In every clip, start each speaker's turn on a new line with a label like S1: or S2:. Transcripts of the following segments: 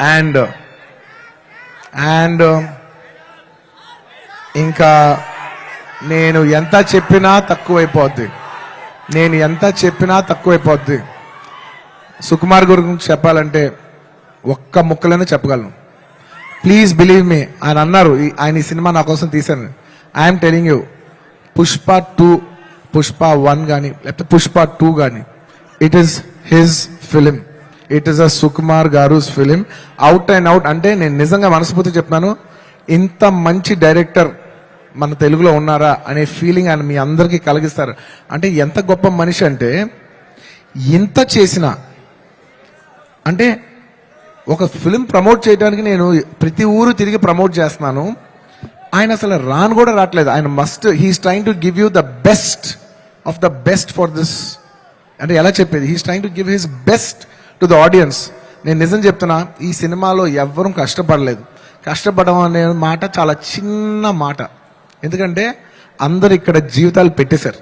S1: And and ఇంకా నేను ఎంత చెప్పినా తక్కువైపోద్ది. నేను ఎంత చెప్పినా తక్కువైపోద్ది. సుకుమార్ గురించి చెప్పాలంటే ఒక్క ముక్కలనే చెప్పగలను. ప్లీజ్ బిలీవ్ మీ ఆయన అన్నారు ఈ- ఆయన ఈ సినిమా నా కోసం తీశాను. I'm telling you Pushpa two Pushpa one కానీ లేకపోతే పుష్ప టూ కానీ it is his film it is a Sukumar గారుస్ film out and out అంటే నేను నిజంగా మనస్ఫూర్తి చెప్తున్నాను. ఇంత మంచి డైరెక్టర్ మన తెలుగులో ఉన్నారా అనే ఫీలింగ్ ఆయన మీ అందరికీ కలిగిస్తారు. అంటే ఎంత గొప్ప మనిషి అంటే ఇంత చేసిన అంటే ఒక ఫిలిం ప్రమోట్ చేయడానికి నేను ప్రతి ఊరు తిరిగి ప్రమోట్ చేస్తున్నాను. ఆయన అసలు రాను కూడా రావట్లేదు. ఆయన must he's trying to give you the best of the best for this అంటే ఎలా చెప్పేది? He's trying to give his best to the audience నేను నిజం చెప్తున్నా ఈ సినిమాలో ఎవ్వరూ కష్టపడలేదు. కష్టపడడం అనే మాట చాలా చిన్న మాట. ఎందుకంటే అందరు ఇక్కడ జీవితాలు పెట్టేశారు.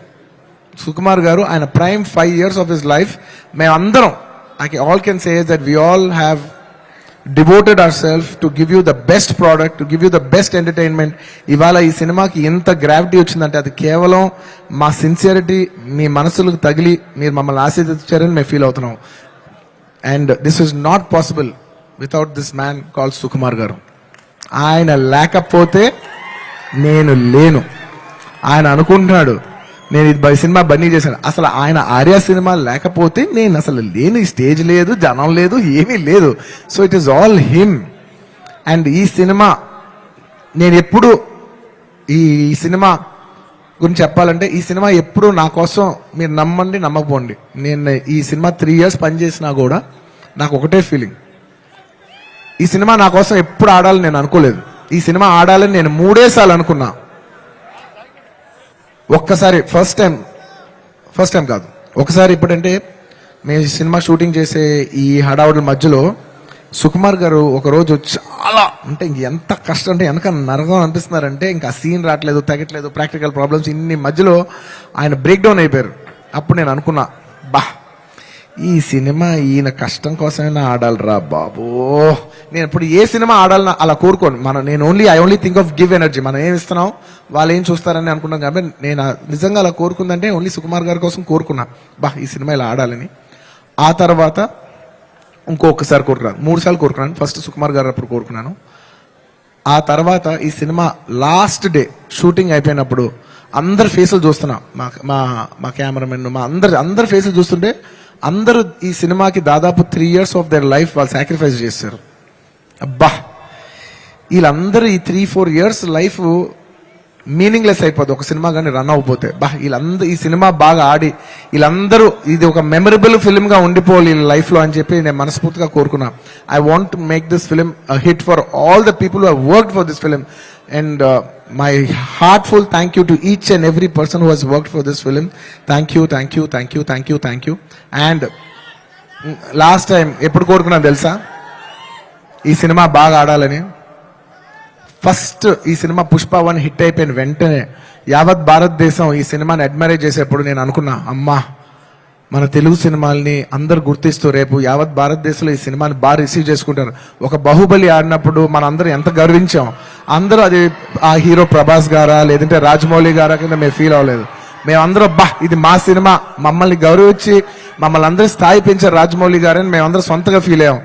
S1: సుకుమార్ గారు ఆయన prime five years of his life మేమందరం I all can say that we all have devoted our self to give you the best product to give you the best entertainment. ఇవాళ ఈ సినిమాకి ఎంత గ్రావిటీ వచ్చిందంటే అది కేవలం మా సిన్సియరిటీ మీ మనసులకు తగిలి మీరు మమ్మల్ని ఆశీర్వదించారని మేము ఫీల్ అవుతున్నాం. And this is not possible without this man call Sukumar garu ఆయన లేకపోతే నేను లేను. ఆయన అనుకుంటున్నాడు నేను ఇది బై సినిమా బన్నీ చేశాను. అసలు ఆయన ఆర్య సినిమా లేకపోతే నేను అసలు లేని స్టేజ్ లేదు జనం లేదు ఏమీ లేదు. So it is all him and ఈ సినిమా నేను ఎప్పుడు ఈ సినిమా గురించి చెప్పాలంటే ఈ సినిమా ఎప్పుడూ నా కోసం మీరు నమ్మండి నమ్మకపోండి. నేను ఈ సినిమా త్రీ ఇయర్స్ పనిచేసినా కూడా నాకు ఒకటే ఫీలింగ్ ఈ సినిమా నా కోసం ఎప్పుడు ఆడాలని నేను అనుకోలేదు. ఈ సినిమా ఆడాలని నేను మూడేసార్లు అనుకున్నా. ఒక్కసారి ఫస్ట్ టైం ఫస్ట్ టైం కాదు. ఒకసారి ఇప్పుడంటే మేము సినిమా షూటింగ్ చేసే ఈ హడావుడి మధ్యలో సుకుమార్ గారు ఒక రోజు చాలా అంటే ఇంక ఎంత కష్టం అంటే వెనక నరకం అనిపిస్తున్నారంటే ఇంకా సీన్ రావట్లేదు తగ్గట్లేదు ప్రాక్టికల్ ప్రాబ్లమ్స్ ఇన్ని మధ్యలో ఆయన బ్రేక్ డౌన్ అయిపోయారు. అప్పుడు నేను అనుకున్నా బా ఈ సినిమా ఈయన కష్టం కోసమైనా ఆడాలిరా బాబు. నేను ఇప్పుడు ఏ సినిమా ఆడాలని అలా కోరుకోను. మనం నేను only I only think of give energy మనం ఏం ఇస్తున్నాం వాళ్ళు ఏం చూస్తారని అనుకున్నాం కాబట్టి నేను నిజంగా అలా కోరుకుందంటే ఓన్లీ సుకుమార్ గారి కోసం కోరుకున్నా. బా ఈ సినిమా ఇలా ఆడాలని. ఆ తర్వాత ఇంకొకసారి కోరుకున్నాను. మూడు సార్లు కోరుకున్నాను. ఫస్ట్ సుకుమార్ గారు అప్పుడు కోరుకున్నాను. ఆ తర్వాత ఈ సినిమా లాస్ట్ డే షూటింగ్ అయిపోయినప్పుడు అందరి ఫేసులు చూస్తున్నా. మా మా మా కెమెరామెన్ మా అందరి అందరి ఫేసులు చూస్తుంటే అందరూ ఈ సినిమాకి దాదాపు three years of their life వాళ్ళు సాక్రిఫైస్ చేశారు. అబ్బా! వీళ్ళందరూ ఈ three four years life meaningless అయిపోద్ది ఒక సినిమా కానీ రన్ అవ్వబోతే. బా వీళ్ళందరూ ఈ సినిమా బాగా ఆడి వీళ్ళందరూ ఇది ఒక మెమరబుల్ ఫిలింగా ఉండిపోవాలి వీళ్ళ లైఫ్లో అని చెప్పి నేను మనస్ఫూర్తిగా కోరుకున్నా. I want make this film hit for all the people who work for this film and uh, my heartful thank you to each and every person who has work for this film thank you thank you thank you thank you thank you. And last time ఎప్పుడు కోరుకున్నా తెలుసా? ఈ cinema బాగా ఆడాలని. First ఈ cinema Pushpa one hit అయిపోయిన వెంటనే యావత్ భారతదేశం ఈ సినిమాని అడ్మైర్ చేసేప్పుడు నేను అనుకున్నా అమ్మా మన తెలుగు సినిమాల్ని అందరు గుర్తిస్తూ రేపు యావత్ భారతదేశంలో ఈ సినిమాని బాగా రిసీవ్ చేసుకుంటారు. ఒక బాహుబలి ఆడినప్పుడు మన అందరం ఎంత గర్వించాం. అందరూ అది ఆ హీరో ప్రభాస్ గారా లేదంటే రాజమౌళి గారా కింద మేము ఫీల్ అవ్వలేదు. మేమందరం బా ఇది మా సినిమా మమ్మల్ని గౌరవించి మమ్మల్ని అందరూ స్థాయి పెంచారు రాజమౌళి గారని మేమందరం సొంతగా ఫీల్ అయ్యాం.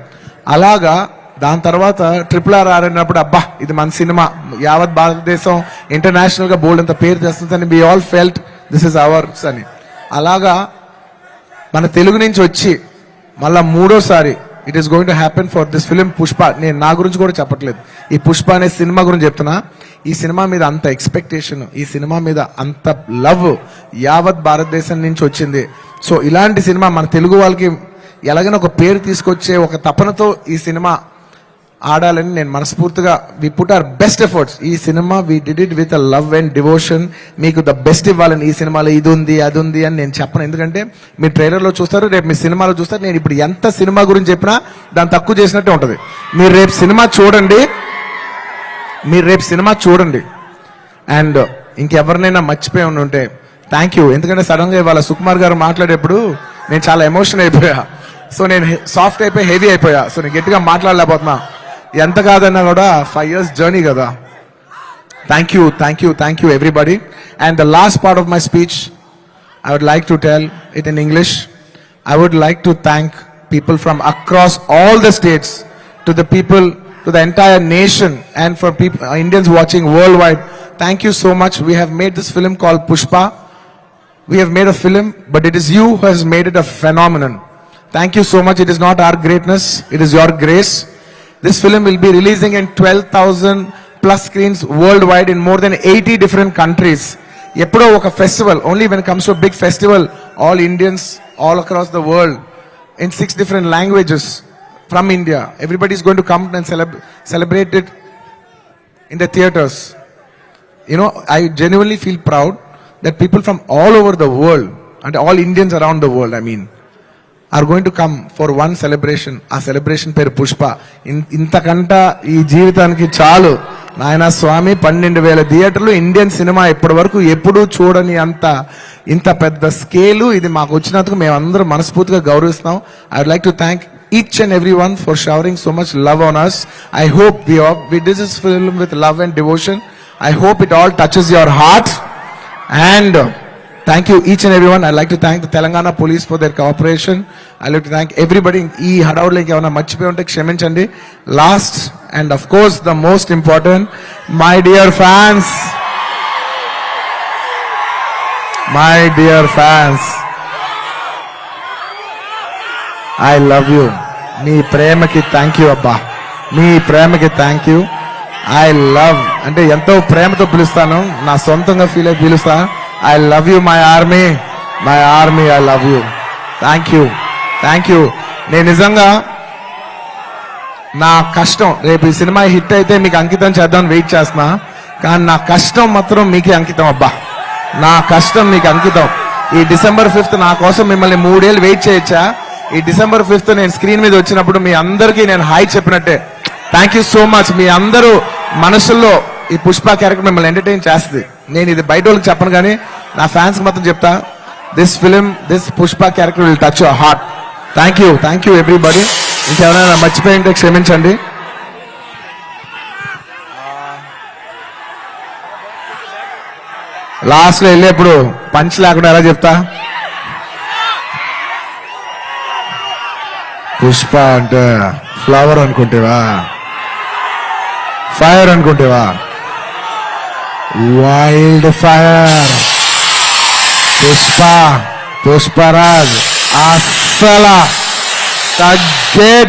S1: అలాగా దాని తర్వాత ట్రిపుల్ ఆర్ ఆడినప్పుడు అబ్బా ఇది మన సినిమా. యావత్ భారతదేశం ఇంటర్నేషనల్గా బోల్డ్ అంత పేరు తెస్తుందని be all felt this is ours అని. అలాగా మన తెలుగు నుంచి వచ్చి మళ్ళా మూడోసారి it is going to happen for this film Pushpa నేను నా గురించి కూడా చెప్పట్లేదు. ఈ పుష్ప అనే సినిమా గురించి చెప్తున్నా. ఈ సినిమా మీద అంత ఎక్స్పెక్టేషన్ ఈ సినిమా మీద అంత లవ్ యావత్ భారతదేశం నుంచి వచ్చింది. సో ఇలాంటి సినిమా మన తెలుగు వాళ్ళకి ఎలాగైనా ఒక పేరు తీసుకొచ్చే ఒక తపనతో ఈ సినిమా ఆడాలని నేను మనస్ఫూర్తిగా we put our best efforts ఈ cinema we did it with a love and devotion మీకు ద బెస్ట్ ఇవ్వాలని ఈ సినిమాలో ఇది ఉంది అది ఉంది అని నేను చెప్పను. ఎందుకంటే మీరు ట్రైలర్లో చూస్తారు రేపు మీ సినిమాలో చూస్తారు. నేను ఇప్పుడు ఎంత సినిమా గురించి చెప్పినా దాన్ని తక్కువ చేసినట్టే ఉంటుంది. మీరు రేపు సినిమా చూడండి. మీరు రేపు సినిమా చూడండి. అండ్ ఇంకెవరినైనా మర్చిపోయి ఉండి ఉంటే థ్యాంక్ యూ ఎందుకంటే సడన్గా ఇవాళ సుకుమార్ గారు మాట్లాడేప్పుడు నేను చాలా ఎమోషన్ అయిపోయా. సో నేను సాఫ్ట్ అయిపోయి హెవీ అయిపోయా. సో నేను గట్టిగా మాట్లాడలేకపోతున్నా. ఎంత కాదన్నా కూడా ఫైవ్ ఇయర్స్ జర్నీ కదా thank you thank you thank you everybody and the last part of my speech I would like to tell it in English. I would like to thank people from across all the states, to the people, to the entire nation, and for people, Indians watching worldwide. Thank you so much. We have made this film called Pushpa. We have made a film, but it is you who has made it a phenomenon. Thank you so much. It is not our greatness, it is your grace. This film will be releasing in 12,000 plus screens worldwide in more than 80 different countries. ఎప్పుడో ఒక festival only when comes to big festival all Indians all across the world in six different languages from India everybody is going to come and celebrate it in the theaters. You know, I genuinely feel proud that people from all over the world, and all Indians around the world, I are going to come for one celebration ఆ celebration పేరు పుష్ప. ఇంతకంట ఈ జీవితానికి చాలు. నాయన స్వామి పన్నెండు వేల థియేటర్లు Indian cinema ఇప్పటి వరకు ఎప్పుడూ చూడని అంత ఇంత పెద్ద స్కేలు ఇది మాకు వచ్చినందుకు మేము మేమందరూ మనస్ఫూర్తిగా గౌరవిస్తాం I like to thank each and every one for showering so much love on us I hope we did this film with love and devotion I hope it all touches your heart and thank you each and everyone. I'd I like to thank Telangana police for their cooperation. I like to thank everybody. ఈ హడావుడ్లో ఇంకేమైనా మర్చిపోయి ఉంటే క్షమించండి last and of course the most important my dear fans my dear fans I love you మీ ప్రేమకి thank you అబ్బా మీ ప్రేమకి thank you I love అంటే ఎంతో ప్రేమతో పిలుస్తాను నా సొంతంగా ఫీల్ అయి పిలుస్తాను I love you my army my army I love you thank you thank you నేను నిజంగా నా కష్టం రేపు ఈ సినిమా హిట్ అయితే మీకు అంకితం చేద్దామని వెయిట్ చేస్తున్నా. కానీ నా కష్టం మాత్రం మీకే అంకితం అబ్బా. నా కష్టం మీకు అంకితం. ఈ డిసెంబర్ ఫిఫ్త్ నా కోసం మిమ్మల్ని మూడేళ్ళు వెయిట్ చేయొచ్చా? ఈ డిసెంబర్ ఫిఫ్త్ నేను స్క్రీన్ మీద వచ్చినప్పుడు మీ అందరికీ నేను హాయ్ చెప్పినట్టే. థ్యాంక్ యూ సో మచ్ మీ అందరూ మనసుల్లో ఈ పుష్ప క్యారెక్టర్ మిమ్మల్ని ఎంటర్టైన్ చేస్తుంది. నేను ఇది బయట వాళ్ళకి చెప్పను కానీ నా ఫ్యాన్స్ మాత్రం చెప్తా. This film this Pushpa character will touch your heart thank you thank you everybody ఇంకెవరైనా మర్చిపోయి ఉంటే క్షమించండి లాస్ట్లో వెళ్ళేప్పుడు పంచ్ లేకుండా ఎలా చెప్తా? పుష్ప అంటే ఫ్లవర్ అనుకుంటేవా? ఫైర్ అనుకుంటేవా? वाईल्ड फायर पुष्पा पुष्पराज आसला तज्जे